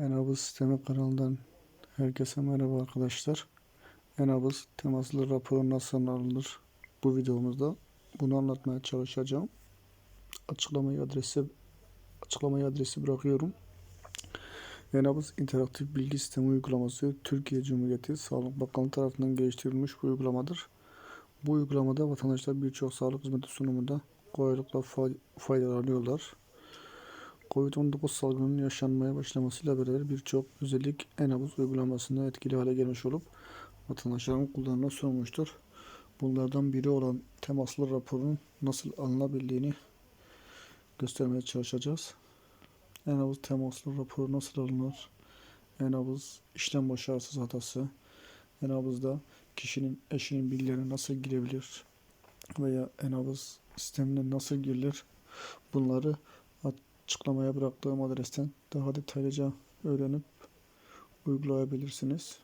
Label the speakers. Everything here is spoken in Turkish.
Speaker 1: Enabız Sistemi kanalından herkese merhaba arkadaşlar. Enabız temaslı raporu nasıl alınır? Bu videomuzda bunu anlatmaya çalışacağım. Açıklamayı adresi açıklamayı adresi bırakıyorum. Enabız interaktif bilgi sistemi uygulaması Türkiye Cumhuriyeti Sağlık Bakanlığı tarafından geliştirilmiş bir uygulamadır. Bu uygulamada vatandaşlar birçok sağlık hizmeti sunumunda kolaylıkla fay- faydalanıyorlar. Covid-19 salgınının yaşanmaya başlamasıyla beraber birçok özellik Enabuz uygulamasında etkili hale gelmiş olup vatandaşların kullanımına sunulmuştur. Bunlardan biri olan temaslı raporun nasıl alınabildiğini göstermeye çalışacağız. Enabuz temaslı raporu nasıl alınır? Enabuz işlem başarısız hatası. Enabuz'da kişinin eşinin bilgilerine nasıl girebilir? Veya Enabuz sistemine nasıl girilir? Bunları açıklamaya bıraktığım adresten daha detaylıca öğrenip uygulayabilirsiniz.